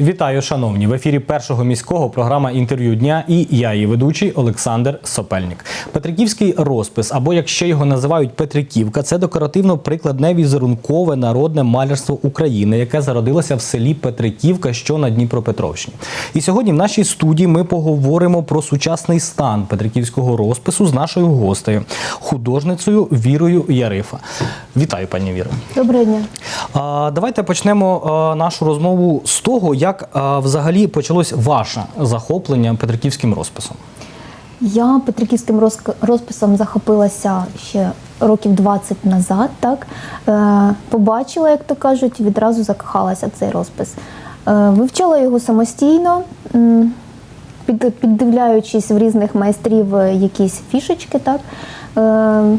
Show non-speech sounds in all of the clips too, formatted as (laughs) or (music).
Вітаю, шановні! В ефірі першого міського програма інтерв'ю дня і я, її ведучий Олександр Сопельник. Петриківський розпис, або як ще його називають Петриківка, це декоративно-прикладне візерункове народне малярство України, яке зародилося в селі Петриківка, що на Дніпропетровщині. І сьогодні в нашій студії ми поговоримо про сучасний стан Петриківського розпису з нашою гостею, художницею Вірою Ярифа. Вітаю, пані Віро. Доброго дня. А, Давайте почнемо нашу розмову з того, як а, взагалі почалось ваше захоплення Петриківським розписом. Я Петриківським розписом захопилася ще років 20 назад. Так е, побачила, як то кажуть, відразу закохалася цей розпис. Е, вивчала його самостійно, під, піддивляючись в різних майстрів е, якісь фішечки. Так е,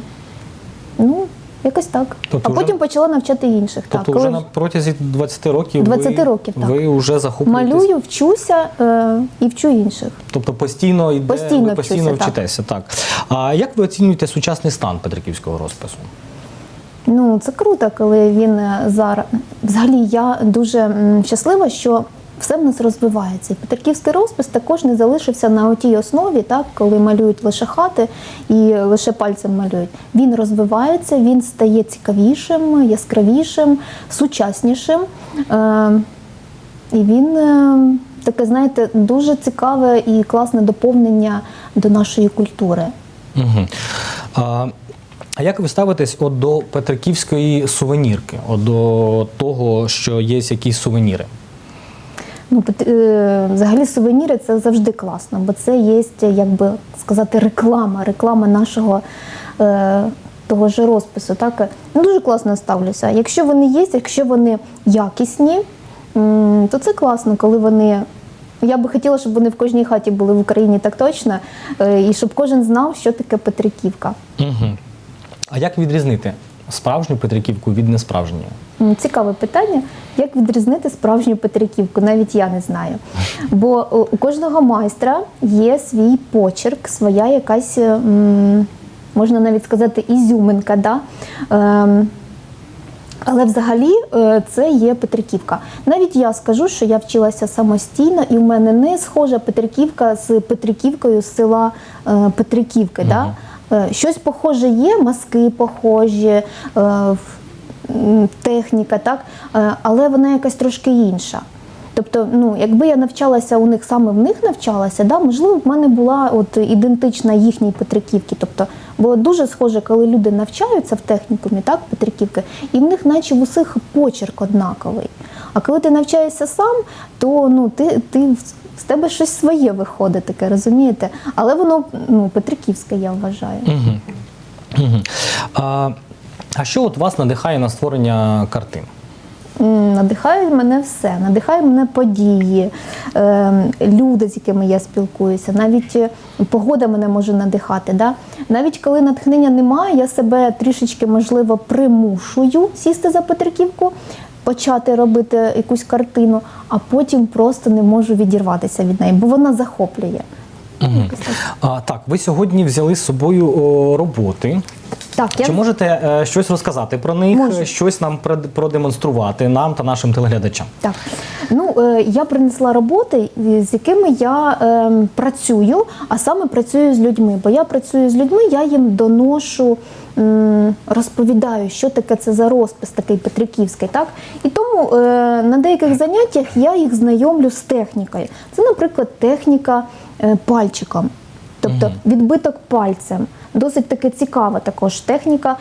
ну якось так. Тобто а вже- потім почала навчати інших. Тобто, так, вже коли на протязі 20 років 20 ви, років, так. ви вже захоплюєтесь. малюю, вчуся е, і вчу інших. Тобто постійно йде, Постійно ви постійно вчуся, так. вчитеся. Так. А як ви оцінюєте сучасний стан Петриківського розпису? Ну, це круто, коли він е, зараз. Взагалі, я дуже м, щаслива, що все в нас розвивається. Петриківський розпис також не залишився на отій основі, так, коли малюють лише хати і лише пальцем малюють. Він розвивається, він стає цікавішим, яскравішим, сучаснішим. Е, і він е, таке, знаєте, дуже цікаве і класне доповнення до нашої культури. Угу. А, а як ви ставитесь от до Петриківської сувенірки, от до того, що є якісь сувеніри? Ну, е, взагалі сувеніри це завжди класно, бо це є, як би сказати, реклама, реклама нашого е, того ж розпису. Так? Ну, дуже класно ставлюся. Якщо вони є, якщо вони якісні, то це класно, коли вони. Я би хотіла, щоб вони в кожній хаті були в Україні так точно, е, і щоб кожен знав, що таке Петриківка. Угу. А як відрізнити справжню Петриківку від несправжньої? Цікаве питання, як відрізнити справжню Петриківку, навіть я не знаю. Бо у кожного майстра є свій почерк, своя якась, можна навіть сказати, ізюминка. Да? Ем, але взагалі е, це є Петриківка. Навіть я скажу, що я вчилася самостійно, і в мене не схожа Петриківка з Петриківкою з села е, Петриківки. Да? Е, Щось похоже є, маски похожі, е, техніка, так? Е, але вона якась трошки інша. Тобто, ну, якби я навчалася у них саме в них навчалася, да, можливо, в мене була от ідентична їхній Петриківки. Тобто, було дуже схоже, коли люди навчаються в технікумі, так, Петриківки, і в них наче в усіх почерк однаковий. А коли ти навчаєшся сам, то ну, ти, ти з тебе щось своє виходить таке, розумієте? Але воно ну, Петриківське, я вважаю. Угу. Угу. А, а що от вас надихає на створення картин? Надихає мене все, надихає мене події, е, люди, з якими я спілкуюся, навіть е, погода мене може надихати. Да? Навіть коли натхнення немає, я себе трішечки, можливо, примушую сісти за Петриківку, почати робити якусь картину, а потім просто не можу відірватися від неї, бо вона захоплює. Угу. А, так, ви сьогодні взяли з собою о, роботи. Так, я Чи можете е, щось розказати про них, Можу. щось нам продемонструвати нам та нашим телеглядачам? Так, ну е, я принесла роботи, з якими я е, працюю, а саме працюю з людьми. Бо я працюю з людьми, я їм доношу, розповідаю, що таке це за розпис, такий Петриківський. Так? І тому е, на деяких заняттях я їх знайомлю з технікою. Це, наприклад, техніка е, пальчиком, тобто відбиток пальцем. Досить таки цікава також техніка.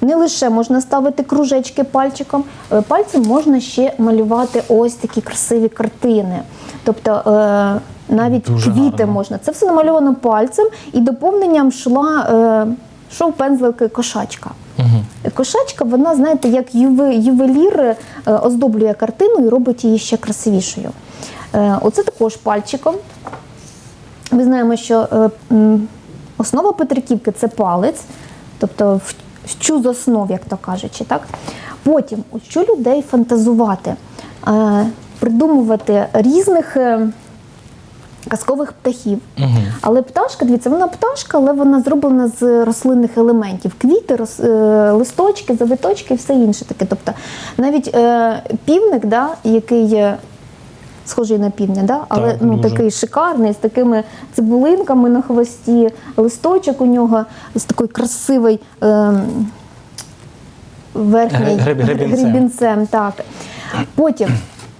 Не лише можна ставити кружечки пальчиком, е, пальцем можна ще малювати ось такі красиві картини. Тобто навіть Дуже квіти гарно. можна. Це все намальовано пальцем, і доповненням йшла е, шов пензлики кошачка. Угу. Кошачка, вона, знаєте, як юве- ювелір е, оздоблює картину і робить її ще красивішою. Е, Оце також пальчиком. Ми знаємо, що е, основа Петриківки це палець, тобто в- вчу з основ, як то кажучи. Так? Потім учу людей фантазувати, придумувати різних. Е, казкових птахів. Угу. Але пташка, дивіться, вона пташка, але вона зроблена з рослинних елементів: квіти, роз, е, листочки, завиточки і все інше таке. Тобто навіть е, півник, да, який е, схожий на півня, да? але Так, ну, дуже. такий шикарний, з такими цибулинками на хвості, листочок у нього з такою красивий. Ем, верхній Гре- гребінцем. Потім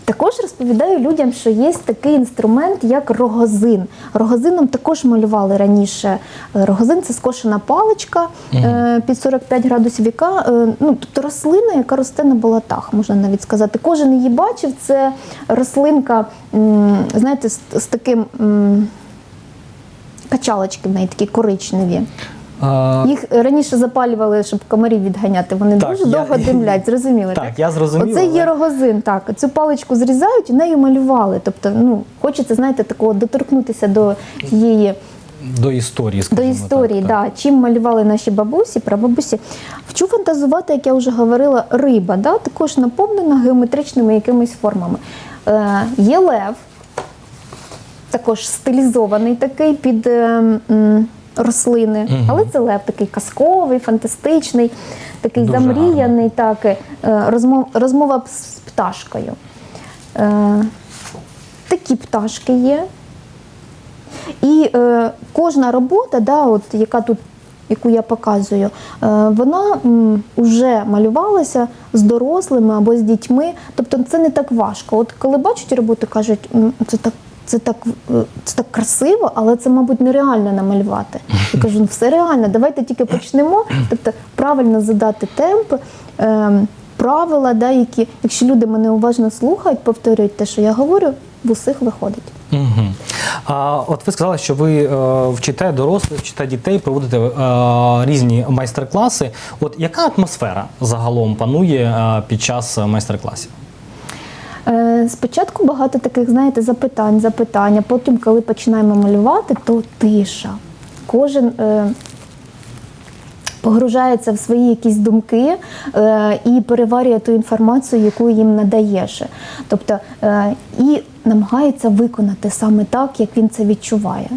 також розповідаю людям, що є такий інструмент, як рогозин. Рогозином також малювали раніше. Е, Рогозин це скошена паличка е, під 45 градусів, яка е, ну, тобто рослина, яка росте на болотах, можна навіть сказати. Кожен її бачив. Це рослинка, знаєте, з, таким. Качалочки в неї такі коричневі. А, Їх раніше запалювали, щоб комарів відганяти. Вони Так, дуже я- довго (laughs) димлять, зрозуміли? Так, я зрозумів, Оце є але- рогозин. Так, цю паличку зрізають і нею малювали. Тобто, ну хочеться, знаєте, такого доторкнутися до тієї до історії, до скажімо історії. так, так. Да, чим малювали наші бабусі, прабабусі. Вчу фантазувати, як я вже говорила, риба, да, також наповнена геометричними якимись формами. Е, є лев, також стилізований такий під е, м, рослини, але це лев такий казковий, фантастичний, такий Дуже замріяний, так, е, розмов, розмова з пташкою. Е, такі пташки є. І е, кожна робота, да, от, яка тут, яку я показую, е, вона м, вже малювалася з дорослими або з дітьми. Тобто це не так важко. От коли бачать роботу, кажуть, це так. Це так, е, це так красиво, але це, мабуть, нереально намалювати. Я кажу, ну все реально, давайте тільки почнемо. Тобто правильно задати темп, ем, правила, да, які, якщо люди мене уважно слухають, повторюють те, що я говорю, в усіх виходить. Угу. А, от ви сказали, що ви е, вчите дорослих, вчите дітей, проводите е, різні майстер-класи. От яка атмосфера загалом панує е, під час майстер-класів? Е, Спочатку багато таких, знаєте, запитань, запитання. Потім, коли починаємо малювати, то тиша. Кожен е, погружається в свої якісь думки е, і переварює ту інформацію, яку їм надаєш. Тобто і намагається виконати саме так, як він це відчуває.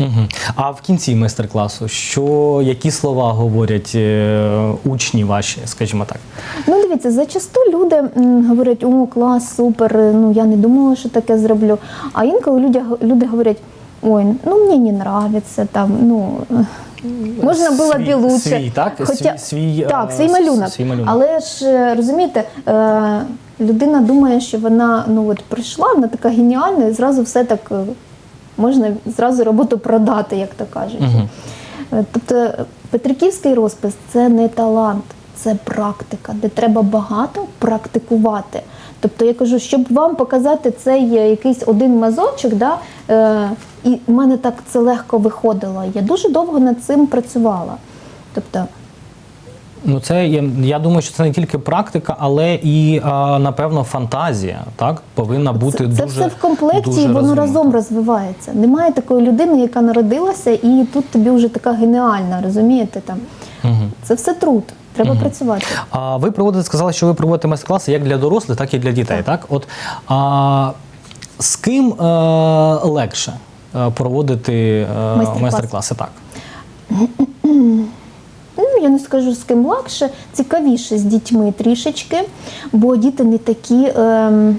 Угу. А в кінці майстер-класу, що які слова говорять е, учні ваші, скажімо так? Ну, дивіться, зачасту люди м, говорять, о, клас, супер, ну я не думала, що таке зроблю. А інколи люди, люди говорять, ой, ну мені не нравиться, там, ну. е, Можна було б і лучше. свій, так? Свій- свій, так, е, свій малюнок. свій малюнок. Але ж е, розумієте, е, людина думає, що вона ну от прийшла, вона така геніальна, і зразу все так е, можна зразу роботу продати, як то кажуть. Е, Тобто Петриківський розпис це не талант, це практика, де треба багато практикувати. Тобто я кажу, щоб вам показати цей е, якийсь один мазочок, да, е, і в мене так це легко виходило. Я дуже довго над цим працювала. Тобто, Ну, це я, я думаю, що це не тільки практика, але і а, напевно фантазія. Так повинна бути це, дуже це все в комплекті, і воно разом розвивається. Немає такої людини, яка народилася, і тут тобі вже така геніальна, розумієте? Там Мгм. це все труд. Треба працювати. А ви проводите, сказали, що ви проводите майстер-класи як для дорослих, так і для дітей. Так, от а, з ким е, легше е, проводити е, Майстер-клас. майстер-класи? Так. (clears throat) (clears throat) Я не скажу з ким легше, цікавіше з дітьми трішечки, бо діти не такі ем,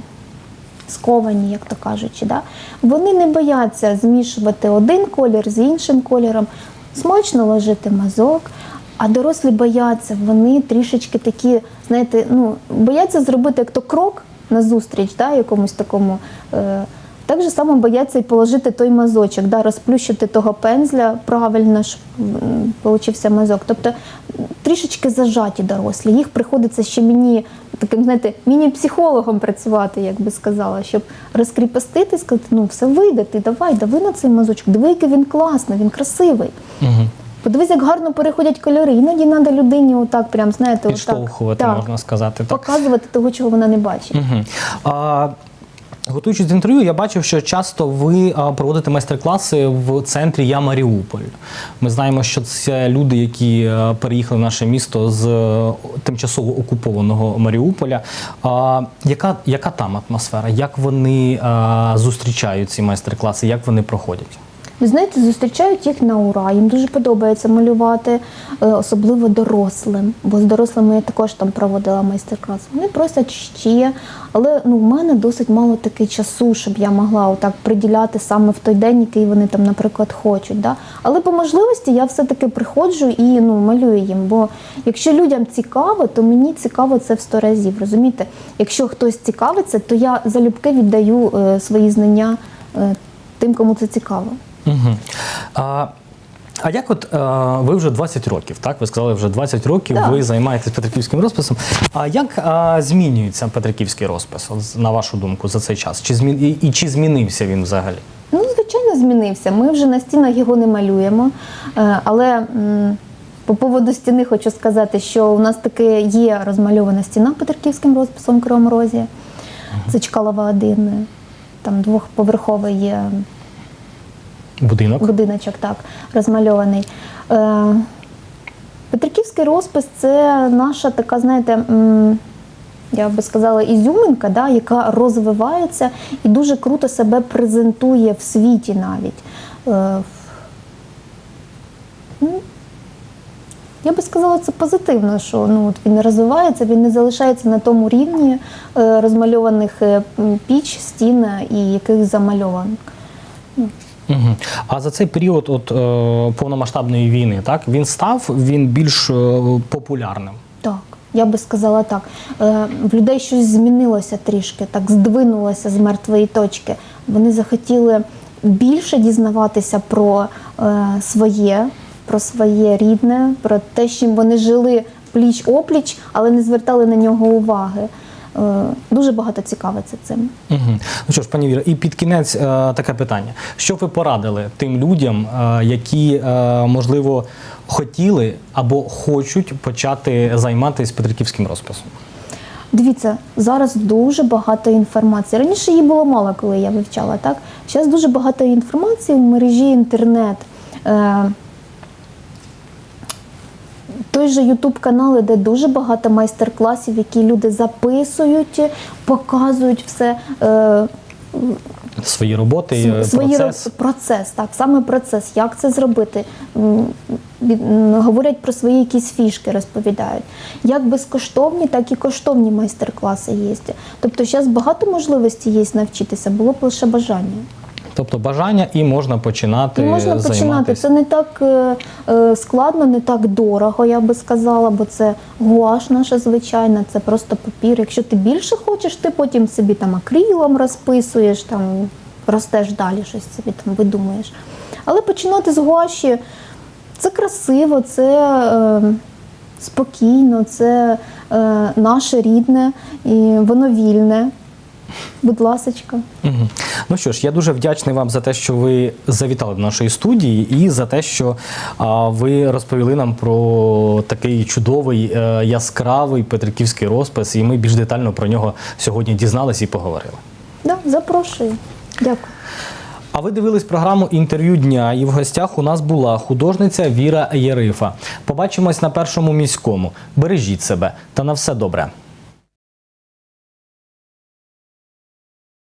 сковані, як то кажучи. Да? Вони не бояться змішувати один колір з іншим кольором, смачно ложити мазок. А дорослі бояться, вони трішечки такі, знаєте, ну, бояться зробити як то крок назустріч, да, якомусь такому. Е, так же само бояться і положити той мазочок, да, розплющити того пензля правильно, м, получився мазок. Тобто трішечки зажаті дорослі. Їх приходиться ще мені таким, знаєте, міні-психологом працювати, як би сказала, щоб розкріпостити, сказати, ну все вийде, ти давай, дави на цей мазочок, диви, який він класний, він красивий. Угу. Подивись, як гарно переходять кольори. Іноді треба людині отак, прям, знаєте, отак, так, можна сказати. Так. показувати того, чого вона не бачить. Угу. А, готуючись до інтерв'ю, я бачив, що часто ви проводите майстер-класи в центрі Я Маріуполь. Ми знаємо, що це люди, які переїхали в наше місто з е, тимчасово окупованого Маріуполя. Яка, яка там атмосфера? Як вони зустрічають ці майстер-класи? Як вони проходять? Ви знаєте, зустрічають їх на ура. Їм дуже подобається малювати, е, особливо дорослим. Бо з дорослими я також там проводила майстер-клас. Вони просять ще, але ну, в мене досить мало таки часу, щоб я могла отак приділяти саме в той день, який вони там, наприклад, хочуть. Да? Але по можливості я все-таки приходжу і ну, малюю їм. Бо якщо людям цікаво, то мені цікаво це в сто разів. Розумієте? Якщо хтось цікавиться, то я залюбки віддаю е, свої знання е, тим, кому це цікаво. Угу. А, а як от а, ви вже 20 років, так? Ви сказали, вже 20 років Так. ви займаєтесь петриківським розписом. А як а, змінюється петриківський розпис, на вашу думку, за цей час? Чи змін... і, і чи змінився він взагалі? Ну, звичайно, змінився. Ми вже на стінах його не малюємо. Е, Але по поводу стіни хочу сказати, що у нас таки є розмальована стіна Петриківським розписом в Кривому Розі. Це Чкалова 1. Там двохповерховий є Будинок? будиночок, так, розмальований. Е, Петриківський розпис це наша така, знаєте, я би сказала, ізюминка, да, яка розвивається і дуже круто себе презентує в світі навіть. Е, ну, я би сказала, це позитивно, що ну, от він розвивається, він не залишається на тому рівні е, розмальованих піч, стін і яких замальованих. Угу. А за цей період от, е, повномасштабної війни, так, він став він більш е, популярним. Так, я би сказала так. Е, В людей щось змінилося трішки, так здвинулося з мертвої точки. Вони захотіли більше дізнаватися про е, своє, про своє рідне, про те, чим вони жили пліч опліч, але не звертали на нього уваги. Е, Дуже багато цікавиться цим. Угу. Ну що ж, пані Віра, і під кінець е, таке питання: що ви порадили тим людям, е, які е, можливо хотіли або хочуть почати займатися петриківським розписом? Дивіться, зараз дуже багато інформації. Раніше її було мало, коли я вивчала, так? Зараз дуже багато інформації в мережі інтернет. Е, той же Ютуб канали, де дуже багато майстер-класів, які люди записують, показують все. Е, Свої роботи, е, Свої процес. роз- процес, так, саме процес, як це зробити. Від- Говорять про свої якісь фішки, розповідають. Як безкоштовні, так і коштовні майстер-класи є. Тобто зараз багато можливостей є навчитися, було б лише бажання. Тобто бажання і можна починати І можна починати. займатися. Це не так е, е, складно, не так дорого, я би сказала, бо це гуаш наша звичайна, це просто папір. Якщо ти більше хочеш, ти потім собі там акрилом розписуєш, там ростеш далі, щось собі там видумуєш. Але починати з гуаші це красиво, це е, спокійно, це е, наше рідне і воно вільне. Будь ласочка. Мгм. Ну що ж, я дуже вдячний вам за те, що ви завітали до нашої студії, і за те, що а, ви розповіли нам про такий чудовий, е, яскравий петриківський розпис, і ми більш детально про нього сьогодні дізналися і поговорили. Да, запрошую. Дякую. А ви дивились програму інтерв'ю дня, і в гостях у нас була художниця Віра Єрифа. Побачимось на першому міському. Бережіть себе та на все добре.